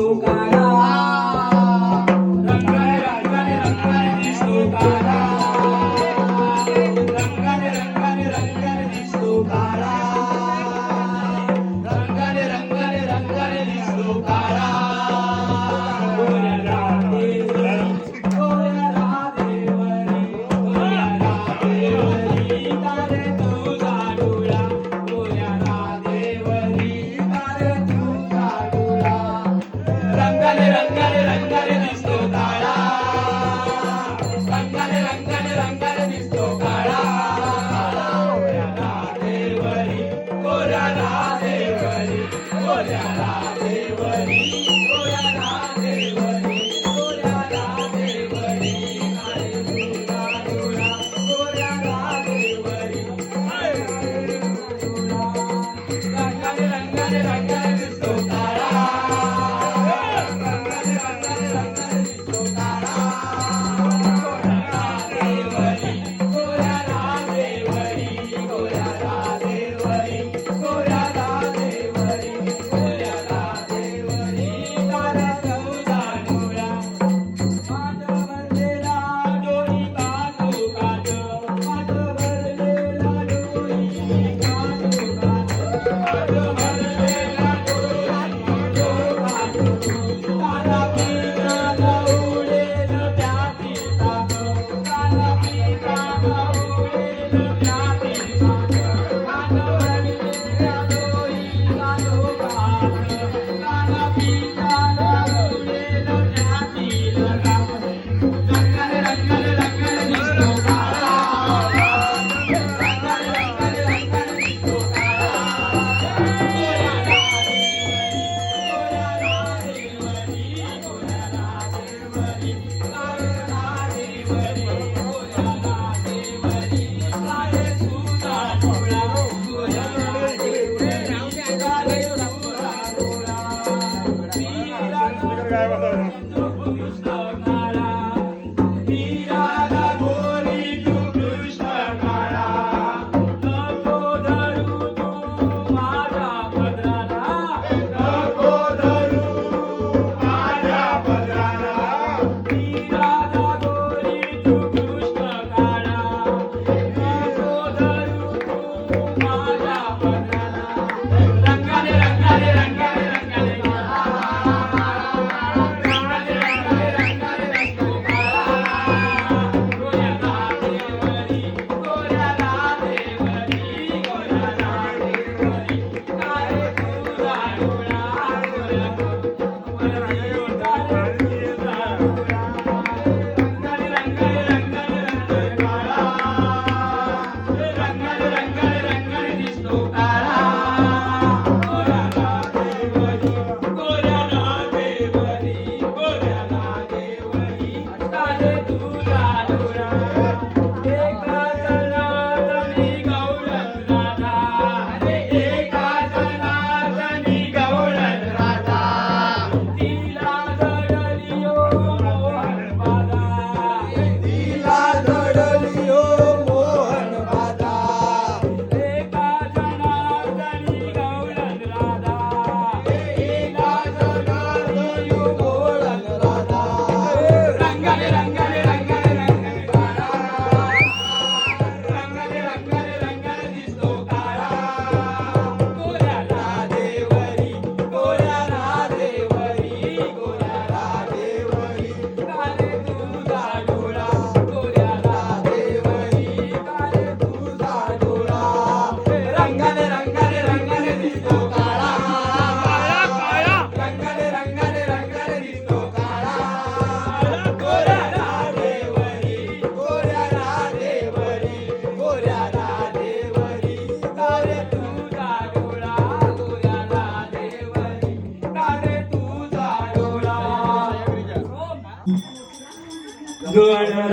do. galiba. good.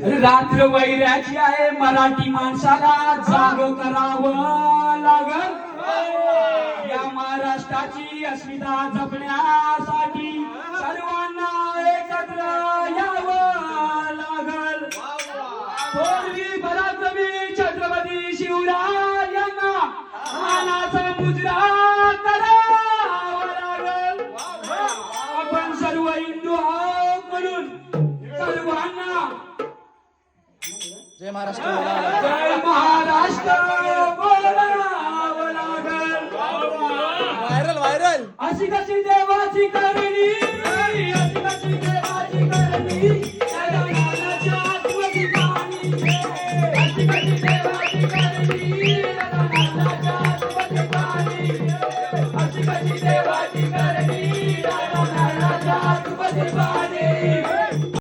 म्हणजे रात्र वैराची आहे मराठी माणसाला जाग करावं लागल. या महाराष्ट्राची अस्मिता जपण्यासाठी जय महाराष्ट्र. बोला. जय महाराष्ट्र व्हायरल व्हायरल अशी कशी देवाची करणी